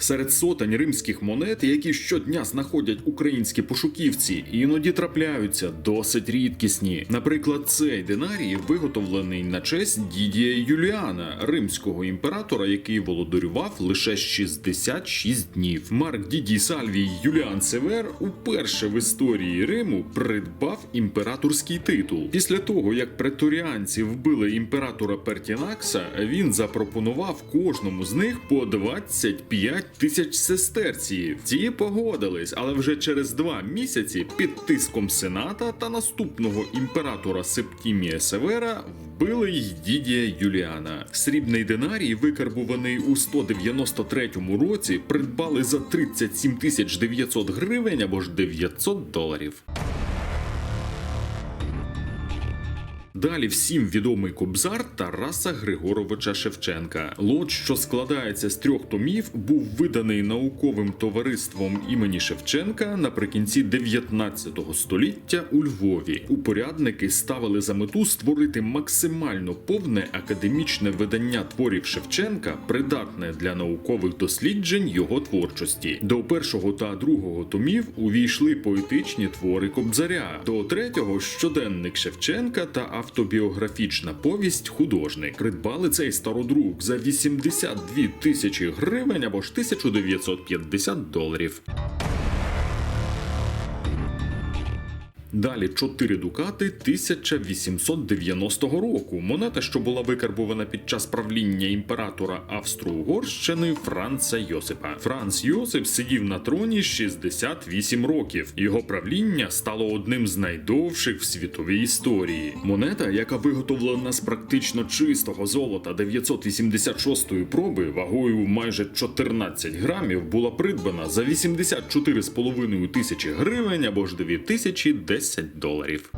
Серед сотень римських монет, які щодня знаходять українські пошуківці, іноді трапляються досить рідкісні. Наприклад, цей динарій виготовлений на честь Дідія Юліана, римського імператора, який володарював лише 66 днів. Марк Дідій Сальвій Юліан Север уперше в історії Риму придбав імператорський титул. Після того, як преторіанці вбили імператора Пертінакса, він запропонував кожному з них по 25 тисяч сестерціїв. Ті погодились, але вже через два місяці під тиском сената та наступного імператора Септімія Севера вбили й Дідія Юліана. Срібний динарій, викарбуваний у 193 році, придбали за 37 тисяч 900 гривень або ж 900 доларів. Далі всім відомий кобзар Тараса Григоровича Шевченка. Лот, що складається з трьох томів, був виданий науковим товариством імені Шевченка наприкінці 19 століття у Львові. Упорядники ставили за мету створити максимально повне академічне видання творів Шевченка, придатне для наукових досліджень його творчості. До першого та другого томів увійшли поетичні твори Кобзаря, до третього щоденник Шевченка та автобіографічна повість художник. Придбали цей стародрук за 82 тисячі гривень або ж 1950 доларів. Далі 4 дукати 1890 року. Монета, що була викарбована під час правління імператора Австро-Угорщини Франца Йосипа. Франц Йосип сидів на троні 68 років. Його правління стало одним з найдовших в світовій історії. Монета, яка виготовлена з практично чистого золота 986-ї проби, вагою майже 14 грамів, була придбана за 84,5 тисячі гривень або ж 2010 доларів.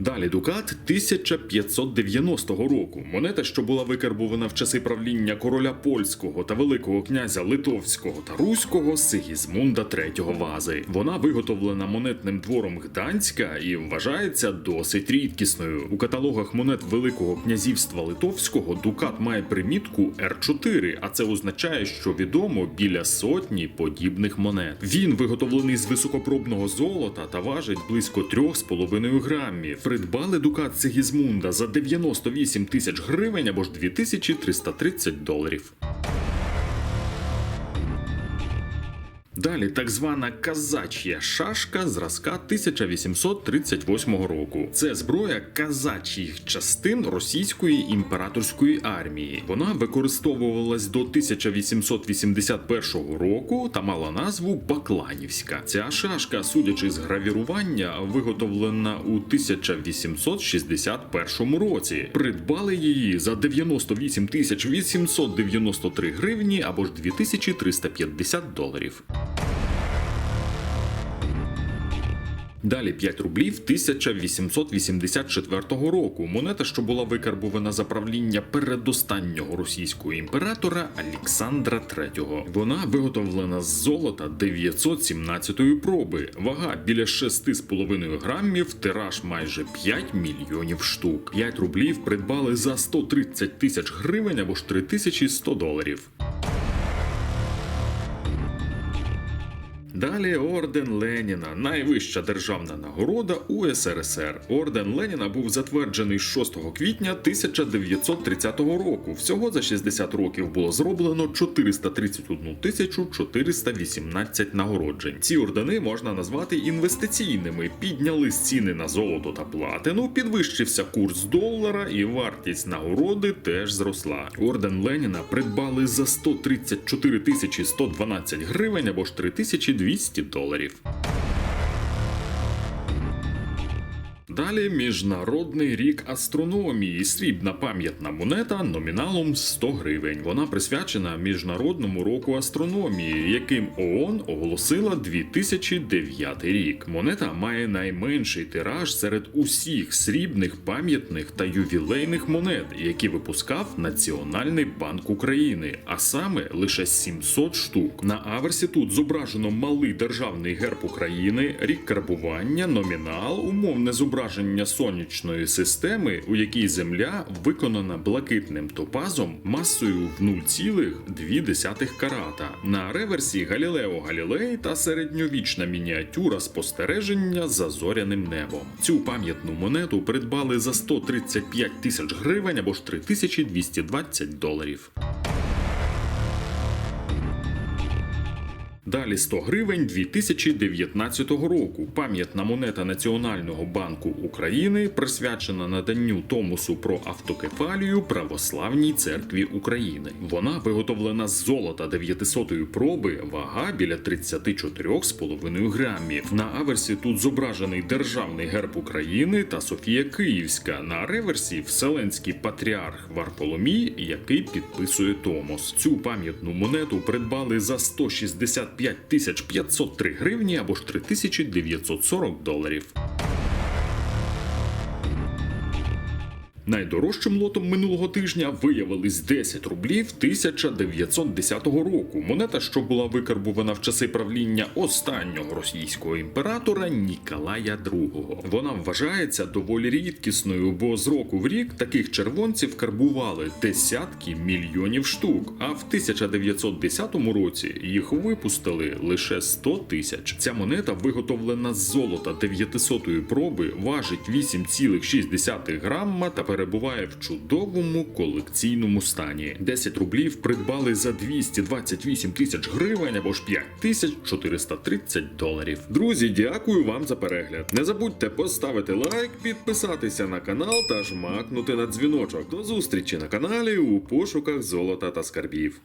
Далі Дукат 1590 року. Монета, що була викарбована в часи правління короля польського та великого князя Литовського та Руського Сигізмунда III Вази. Вона виготовлена монетним двором Гданська і вважається досить рідкісною. У каталогах монет Великого князівства Литовського Дукат має примітку R4, а це означає, що відомо біля сотні подібних монет. Він виготовлений з високопробного золота та важить близько 3,5 грамів. Придбали дукат Сигізмунда за 98 тисяч гривень або ж 2330 доларів. Далі так звана казач'я шашка зразка 1838 року. Це зброя казачьїх частин російської імператорської армії. Вона використовувалась до 1881 року та мала назву Бакланівська. Ця шашка, судячи з гравірування, виготовлена у 1861 році. Придбали її за 98 тисяч 893 гривні або ж 2350 доларів. Далі 5 рублів 1884 року. Монета, що була викарбована за правління передостаннього російського імператора Олександра III. Вона виготовлена з золота 917-ї проби. Вага біля 6,5 грамів, тираж майже 5 мільйонів штук. 5 рублів придбали за 130 тисяч гривень або ж 3100 доларів. Далі орден Леніна, найвища державна нагорода у СРСР. Орден Леніна був затверджений 6 квітня 1930 року. Всього за 60 років було зроблено 431 тисячу 418 нагороджень. Ці ордени можна назвати інвестиційними. Підняли ціни на золото та платину, підвищився курс долара, і вартість нагороди теж зросла. Орден Леніна придбали за 134 тисячі 112 гривень або ж 3200 доларів. Далі міжнародний рік астрономії, срібна пам'ятна монета номіналом 100 гривень. Вона присвячена міжнародному року астрономії, яким ООН оголосила 2009 рік. Монета має найменший тираж серед усіх срібних пам'ятних та ювілейних монет, які випускав Національний банк України, а саме лише 700 штук. На аверсі тут зображено малий державний герб України, рік карбування, номінал, умовне зображення сонячної системи, у якій Земля виконана блакитним топазом масою в 0,2 карата. На реверсі Галілео Галілей та середньовічна мініатюра спостереження за зоряним небом. Цю пам'ятну монету придбали за 135 тисяч гривень або ж 3220 доларів. Далі 100 гривень 2019 року. Пам'ятна монета Національного банку України присвячена наданню томосу про автокефалію Православній церкві України. Вона виготовлена з золота 900-ї проби, вага біля 34,5 грамів. На аверсі тут зображений державний герб України та Софія Київська. На реверсі Вселенський патріарх Варфоломій, який підписує Томос. Цю пам'ятну монету придбали за 160 5503 гривні або ж 3940 доларів. Найдорожчим лотом минулого тижня виявились 10 рублів 1910 року. Монета, що була викарбувана в часи правління останнього російського імператора Ніколая II. Вона вважається доволі рідкісною, бо з року в рік таких червонців карбували десятки мільйонів штук. А в 1910 році їх випустили лише 100 тисяч. Ця монета виготовлена з золота 900-ї проби, важить 8,6 грамма та перебуває в чудовому колекційному стані. 10 рублів придбали за 228 тисяч гривень або ж 5430 доларів. Друзі, дякую вам за перегляд. Не забудьте поставити лайк, підписатися на канал та жмакнути на дзвіночок. До зустрічі на каналі у пошуках золота та скарбів.